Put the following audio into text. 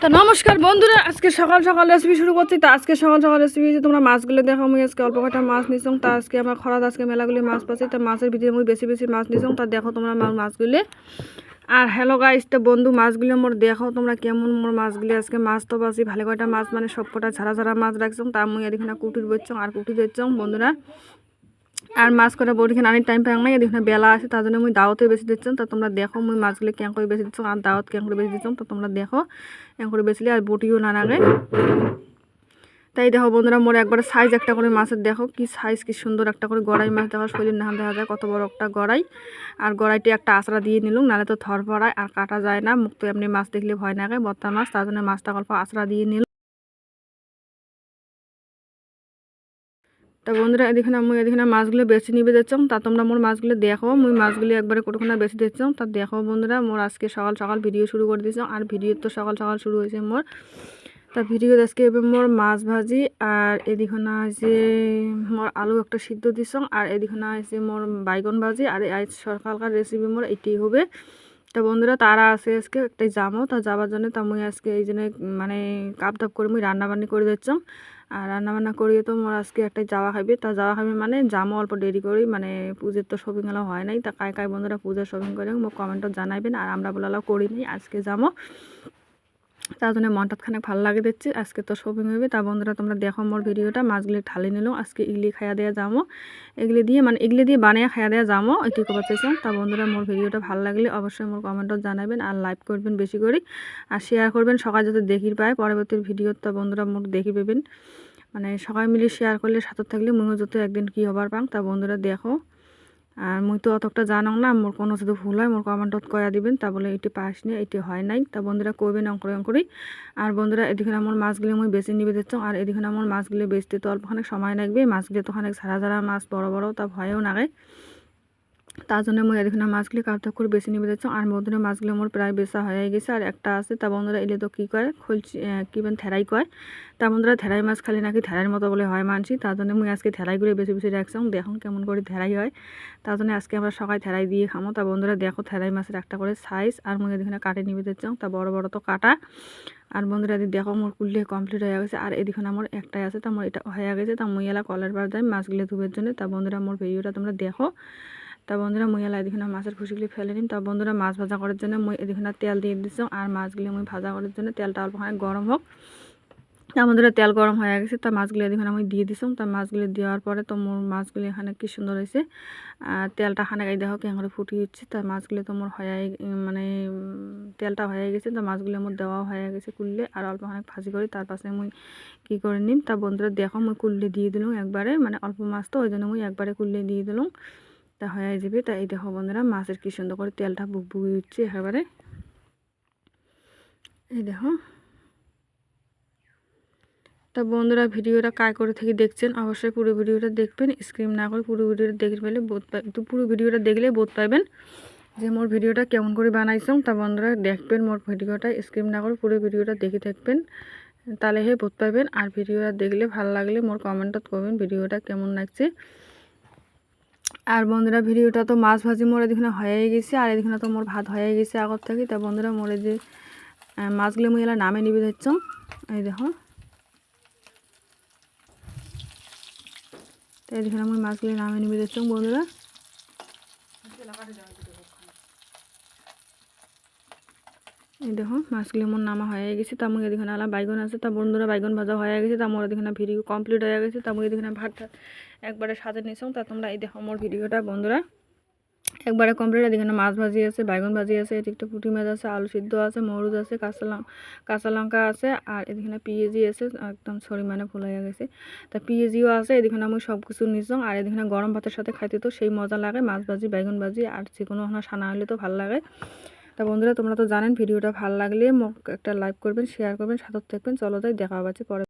তো নমস্কার বন্ধুরা, আজকে সকাল সকাল রেসিপি শুরু করছি। তো আজকে সকাল সকাল রেসিপি যে তোমরা মাছগুলো দেখো, আমি আজকে অল্প কটা মাছ নিছং তা আজকে আমার খরাত, আজকে মেলাগুলি মাছ পাচ্ছি। তা মাছের ভিতরে আমি বেশি বেশি মাছ নিছং তা দেখো তোমরা আমার মাছগুলি। আর হ্যালো গাইস তো বন্ধু, মাছগুলো মোর দেখো তোমরা কেমন মোর মাছগুলি। আজকে মাছ তো পাচ্ছি, ভালো কয়টা মাছ মানে সব কটা ঝাড়া ঝাড়া মাছ রাখছং তা মুই এদিকে কুটির বইছং আর কুটি দিচ্ছং বন্ধুরা। আর মাছ কটা বড়িখানে আনি টাইম পাই নাই দেখুন বেলা আছে, তার জন্য মুই দাওয়াতে বেশি দিচ্ছং তা তোমরা দেখো, মুই মাছগুলি কেন করে বেশি দিচ্ছ আর দাওয়াত কেন করে বেশি দিচ্ছং তো তোমরা দেখো কেন করে বেশিলে আর বটিও না লাগে তাই দেখো বন্ধুরা, মোর একবার সাইজ একটা করে মাছের দেখো, কি সাইজ কি সুন্দর একটা করে গড়াই মাছ দেখো, শরীর না দেখা যায়, কত বড় একটা গড়াই। আর গড়াইটি একটা আশরা দিয়ে নিলুম, নাহলে তো থর পড়ায় আর কাটা যায় না, মুখ তো এমনি মাছ দেখলে ভয় লাগে বত্তা মাছ, তার জন্য মাছটা অল্প আশরা দিয়ে নিল তা বন্ধুরা, এদিকে মুই এদিকে মাছগুলো বেছে নিবে যাচ্ছম। তা তোমরা মোর মাছগুলো দেখো, মুই মাছগুলি একবারে কতক্ষণ বেশি দিচ্ছম। তা দেখো বন্ধুরা, মোর আজকে সকাল সকাল ভিডিও শুরু করে দিচ্ছ আর ভিডিও তো সকাল সকাল শুরু হয়েছে মোর। তা ভিডিও আজকে এবার মোর মাছ ভাজি, আর এদিকে না আছে মোর আলু একটা সিদ্ধ দিছং আর এদিকে না আছে মোর বাইগন ভাজি, আর সকালকার রেসিপি মোর এটাই হবে। তা বন্ধুরা তারা আছে আজকে, একটা জামো, তা যাবার জন্য তা মুই আজকে এই জন্য মানে কাপ ধাপ করে মুই রান্না বান্নি করে দিচ্ছম আর রান্নাবান্না করিয়ে তো মোর আজকে একটা যাওয়া খাবে তা যাওয়া খাবে মানে জামো অল্প দেরি করি মানে পুজোর তো শপিং এলাও হয় নাই। তা কায় কায় বন্ধুরা পূজার শপিং করে মোক কমেন্টও জানাইবেন। আর আমরা বলালাও করিনি আজকে যাব তার জন্য মনটা খানে ভালো লাগে দিচ্ছি আজকে তো শপিং হবে তা বন্ধুরা তোমরা দেখো মোর ভিডিওটা। মাছগুলি ঢালি নিলাম আজকে ইগলি খাইয়া দেওয়া যাব এগুলি দিয়ে মানে এগুলি দিয়ে বানিয়ে খাইয়া দেওয়া যাব এটি কবার চাইছিলাম তা বন্ধুরা মোর ভিডিওটা ভালো লাগলে অবশ্যই মোর কমেন্টত জানাবেন আর লাইক করবেন বেশি করে আর শেয়ার করবেন সকাল যাতে দেখি পায়। পরবর্তী ভিডিও তো বন্ধুরা মোর দেখি পাবেন। মানে সবাই মিলে শেয়ার করলে সাথে থাকলে মনে যত একদিন কী হবার পাং তা বন্ধুরা দেখো। আর মুই তো অতটা জানো না, মোর কোনো যদি ভুল হয় মোর কমেন্টত কয়া দিবেন, তা বলে এটি পাস নিয়ে এটি হয় নাই। তা বন্ধুরা কইবেন অঙ্করে অঙ্করেই আর বন্ধুরা এদিকে আমার মাছগুলি মুই বেশি নিবে দিচ্ছ আর এদিকে আমার মাছগুলি বেচতে তো অল্পখানে সময় লাগবে, মাছগুলি তো অনেক ঝাড়া ঝাড়া মাছ, বড় বড়, তা ভয়ও নাগে। তার জন্য মই এদিকে মাছগুলি কাপটা করে বেশি নিবে যাচ্ছ। আর বন্ধুরা মাছগুলি মোর প্রায় বেচা হয়ে গেছে। আর একটা আছে, তা বন্ধুরা এলে তো কী করে খুলছি কী বেন থেরাই কয়। তা বন্ধুরা থেরাই মাছ খালি নাকি থেরাইয়ের মতো বলে হয় মানছি। তার জন্য মুই আজকে থেরাই করে বেশি বেশি রাখছাম দেখুন কেমন করে থেরাই হয়। তার জন্য আজকে আমরা সকাল থেরাই দিয়ে খামো। তা বন্ধুরা দেখো থেরাই মাছের একটা করে সাইজ আর মুই এদিকে কাটে নিবে যাচ্ছাম তা বড় বড় তো কাটা। আর বন্ধুরা দেখো মোর কুললে কমপ্লিট হয়ে গেছে। আর এদিকে আমার একটাই আছে। তা মোর এটা হয়ে গেছে। তা মুই এলা কলের বার যাই মাছগুলো ধুবের জন্য। তা বন্ধুরা মোর ভিডিওটা তোমরা দেখো। তা বন্ধুরা মুই এলা এদিকে মাছের খুশিগুলি ফেলে নিম। তা বন্ধুরা মাছ ভাজা করার জন্য মুই এদিকে তেল দিয়ে দিচ্ছ আর মাছগুলি মুই ভাজা করার জন্য তেলটা অল্প গরম হোক। তা বন্ধুরা তেল গরম হয়ে গেছে, তা মাছগুলি এদিকে আমি দিয়ে দিছিলাম তা মাছগুলি দেওয়ার পরে তো মোর মাছগুলি এখানে কি সুন্দর হয়েছে তেলটা এখানে এই দেখো কেন করে ফুটিয়ে দিচ্ছে তা মাছগুলি তো মোর হয়ে মানে তেলটা হয়ে গেছে, তো মাছগুলি আমার দেওয়া হয়ে গেছে কুললে আর অল্প অনেক ভাজি করি, তার পাশে মুই কি করে নিম। তা বন্ধুরা দেখো মুই কুললে দিয়ে দিলাম একবারে মানে অল্প মাছ তো, ওই জন্য মুই একবারে কুললে দিয়ে দিলাম। তা হয়ে যাবে। তা এই দেখো বন্ধুরা, মাছের কি সুন্দর করে তেলটা বুক বুক উঠছে একেবারে। এই দেখো। তা বন্ধুরা, ভিডিওটা কায় করে থেকে দেখছেন অবশ্যই পুরো ভিডিওটা দেখবেন। স্ক্রিন না করে পুরো ভিডিওটা দেখে পেলে বোধ পুরো ভিডিওটা দেখলে বোধ পাইবেন যে মোর ভিডিওটা কেমন করে বানাইছং তা বন্ধুরা, দেখবেন মোর ভিডিওটা, স্ক্রিন না করে পুরো ভিডিওটা দেখে থাকবেন। তাহলে হে বোধ পাইবেন আর ভিডিওটা দেখলে ভালো লাগলে মোর কমেন্টত করবেন ভিডিওটা কেমন লাগছে। আর বন্ধুরা, ভিডিওটা তো মাছ ভাজি মোড়ে দেখুন হয়ে গেছে, আর এদিকে তো মোর ভাত হয়ে গেছে আগর থেকে। তা বন্ধুরা মোড়ে যে মাছগুলো মুই এলা নামে নিবে দিচ্ছ এই দেখো। তাই দেখুন আমি মাছগুলো নামে নিবে দিচ্ছ বন্ধুরা। এই দেখো মাছগুলি আমার নামা হয়ে গেছে। তা মুই এদিকে আলা বাইগন আছে, তা বন্ধুরা বাইগন ভাজা হয়ে গেছে। তা মোর এদিকে ভিডিও কমপ্লিট হয়ে গেছে। তা মুই এদিকে ভাতটা একবারে সাজে নিয়েছিলাম তা তোমরা এই দেখো মোর ভিডিওটা বন্ধুরা। একবারে কমপ্লিট এদিকে মাছ ভাজি আছে, বাইগন ভাজি আছে, এদিকে পুঁটি মাছ আছে, আলু সিদ্ধ আছে, মরুচ আছে, কাঁচা কাঁচা লঙ্কা আছে, আর এদিকে পিঁয়াজি আছে, একদম সরি মানে ফুল হয়ে গেছে। তা পিঁয়াজিও আছে, এদিকে আমি সব কিছু নিছং আর এদিকে গরম ভাতের সাথে খাইতে তো সেই মজা লাগে। মাছ ভাজি, বাইগন ভাজি, আর যে কোনো সানা হলে তো ভালো লাগে। তা বন্ধুরা তোমরা তো জানেন ভিডিওটা ভালো লাগলে একটা লাইক করবেন শেয়ার করবেন, সাথে থাকবেন। চলো তাই দেখা পাচ্ছে পরে।